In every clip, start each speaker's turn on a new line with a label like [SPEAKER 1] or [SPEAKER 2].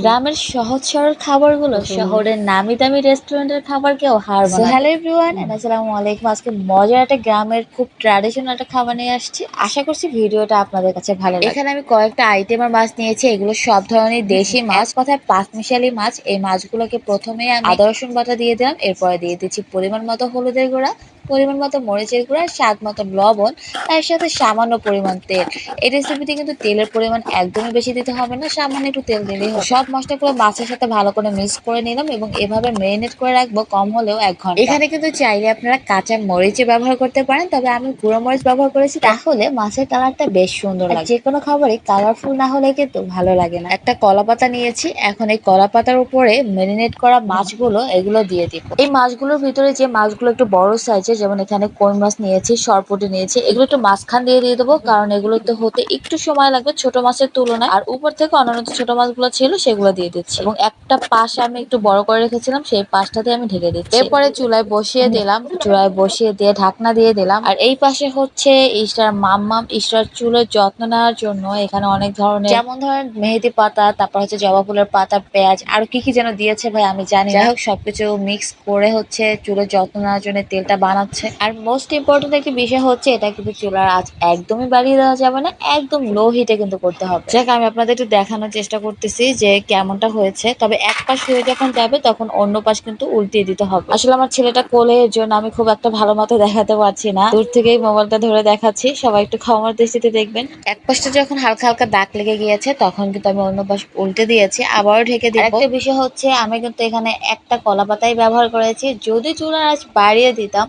[SPEAKER 1] গ্রামের সহজ সরল খাবারগুলো শহরের নামি দামি রেস্টুরেন্টের খাবারকেও হার মানায়। হ্যালো এভরিওয়ান আসসালামু আলাইকুম। আজকে মজার একটা গ্রামের খুব ট্র্যাডিশনাল একটা খাবার নিয়ে আসছি। আশা করছি ভিডিওটা আপনাদের কাছে ভালো লাগবে। এখানে আমি কয়েকটা আইটেমের মাছ নিয়েছি। এগুলো সব ধরনের দেশি মাছ কথায় পাঁচ মিশালি মাছ। এই মাছগুলোকে প্রথমে আমি আদা রসুন বাটা দিয়ে দিলাম। এরপরে দিয়ে দিচ্ছি পরিমাণ মতো হলুদের গুঁড়া। পরিমাণ মতো মরিচের গুঁড়া স্বাদ মতো লবণ তার সাথে সামান্য পরিমাণ তেল। এই রেসিপিতে কিন্তু তেলের পরিমাণ একদমই বেশি দিতে হবে না সামান্য একটু তেল দিলেই হবে। সব মশলাগুলো মাছের সাথে ভালো করে মিক্স করে নিলাম এবং এভাবে মেরিনেট করে রাখব কম হলেও এক ঘণ্টা। এখানে কিন্তু চাইলে আপনারা কাঁচা মরিচে ব্যবহার করতে পারেন তবে আমি গুঁড়ো মরিচ ব্যবহার করেছি তাহলে মাছের কালারটা বেশ সুন্দর লাগে। যে কোনো খাবারই কালারফুল না হলে কিন্তু ভালো লাগে না। একটা কলা পাতা নিয়েছি এখন এই কলা পাতার উপরে মেরিনেট করা মাছগুলো এগুলো দিয়ে দিব। এই মাছগুলোর ভিতরে যে মাছগুলো একটু বড় সাইজের যেমন এখানে কই মাছ নিয়েছি, সরপুটি নিয়েছি, এগুলো একটু মাঝখান দিয়ে দিয়ে দেবো, কারণ এগুলোতে হতে একটু সময় লাগবে ছোট মাছের তুলনায়। আর উপর থেকে অন্যান্য ছোট মাছগুলো ছিল, সেগুলো দিয়ে দিচ্ছি। এবং একটা পাশ আমি একটু বড় করে রেখেছিলাম, সেই পাশটা দিয়ে আমি ঢেকে দিচ্ছি। এরপরে চুলায় বসিয়ে দিলাম, চুলায় বসিয়ে দিয়ে ঢাকনা দিয়ে দিলাম। আর এই পাশে হচ্ছে ইস্টার মাম্মাম, ইস্টার চুলের যত্ন নেওয়ার জন্য এখানে অনেক ধরনের যেমন ধরেন মেহেদি পাতা, তারপর হচ্ছে জবা ফুলের পাতা, পেঁয়াজ, আর কি কি যেন দিয়েছে ভাই আমি জানি যাই হোক, সবকিছু মিক্স করে হচ্ছে চুলের যত্ন নেওয়ার জন্য তেলটা বানাচ্ছে আর মোস্ট ইম্পর্টেন্ট একটি বিষয় হচ্ছে, এটা কিন্তু চুলার আঁচ একদমই বাড়িয়ে দেওয়া যাবে না, একদম লো হিটে কিন্তু করতে হবে। যাক, আমি আপনাদের একটু দেখানোর চেষ্টা করতেছি যে কেমনটা হয়েছে। তবে এক পাশ হয়ে যখন যাবে, তখন অন্য পাশ কিন্তু উল্টিয়ে দিতে হবে। আসলে আমার ছেলেটা কোলে, এর জন্য আমি খুব একটা ভালো মতো দেখাতে পারছি না। দূর থেকেই মোবাইলটা ধরে দেখাচ্ছি। সবাই একটু ক্ষমার দৃষ্টিতে দেখবেন। এক পাশটা যখন হালকা হালকা দাগ লেগে গিয়েছে, তখন কিন্তু আমি অন্য পাশ উল্টে দিয়েছি, আবারও ঢেকে দিই একটা বিষয় হচ্ছে, আমি কিন্তু এখানে একটা কলা পাতাই ব্যবহার করেছি। যদি চুলার আজ বাড়িয়ে দিতাম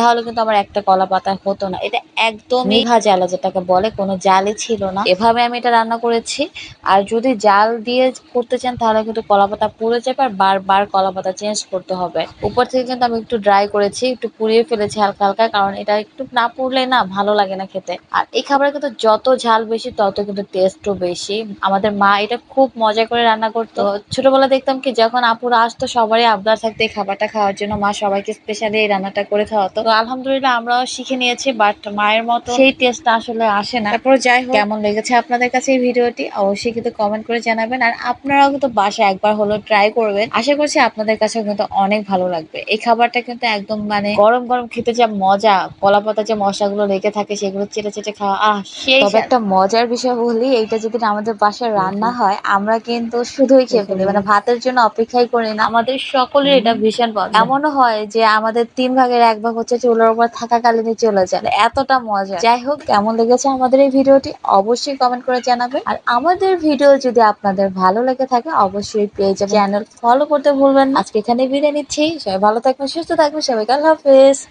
[SPEAKER 1] তাহলে কিন্তু আমার একটা কলা পাতা হতো না। এটা একদম নিভা জ্বালা যেটাকে বলে কোনো জালই ছিল না। এভাবে আমি এটা রান্না করেছি। আর যদি জাল দিয়ে করতে চান তাহলে কিন্তু কলা পাতা পুড়ে যাবে আর বারবার কলা পাতা চেঞ্জ করতে হবে। উপর থেকে কিন্তু আমি একটু ড্রাই করেছি একটু পুড়িয়ে ফেলেছি হালকা হালকা কারণ এটা একটু না পুড়লে না ভালো লাগে না খেতে। আর এই খাবারে কিন্তু যত ঝাল বেশি তত কিন্তু টেস্টও বেশি। আমাদের মা এটা খুব মজা করে রান্না করতো। ছোটবেলা দেখতাম কি যখন আপুরা আসতো সবারই আবদার থাকতো এই খাবারটা খাওয়ার জন্য। মা সবাইকে স্পেশালি এই রান্নাটা করে খাওয়াতো। আলহামদুলিল্লাহ আমরাও শিখে নিয়েছি বাট মায়ের মতো সেই টেস্টটা আসলে আসে না। তারপর যাই হোক। কেমন লেগেছে আপনাদের কাছে এই ভিডিওটি? অবশ্যই কিন্তু কমেন্ট করে জানাবেন। আর আপনারাও কিন্তু বাসায় একবার হলো ট্রাই করবেন। আশা করছি আপনাদের কাছেও কিন্তু অনেক ভালো লাগবে। এই খাবারটা কিন্তু একদম মানে গরম গরম খেতে যা মজা কলা পাতা যে মশলাগুলো লেগে থাকে সেগুলো চেটে চেটে খাওয়া আহ সেই তবে একটা মজার বিষয় বলি এইটা যদি আমাদের বাসায় রান্না হয় আমরা কিন্তু শুধুই খেয়ে ফেলি। মানে ভাতের জন্য অপেক্ষাই করি না। আমাদের সকলের এটা ভীষণ পছন্দ। এমনও হয় যে আমাদের তিন ভাগের এক ভাগ হচ্ছে চুলার উপর থাকাকালীনই চলে যায়। এতটা মজা। যাই হোক, কেমন লেগেছে আমাদের এই ভিডিওটি অবশ্যই কমেন্ট করে জানাবেন। আর আমাদের ভিডিও যদি আপনাদের ভালো লেগে থাকে, অবশ্যই পেজ চ্যানেল ফলো করতে ভুলবেন না। আজকে এখানে বিদায় নিচ্ছি। সবাই ভালো থাকবেন, সুস্থ থাকবেন। সবাইকে আল্লাহ হাফেজ।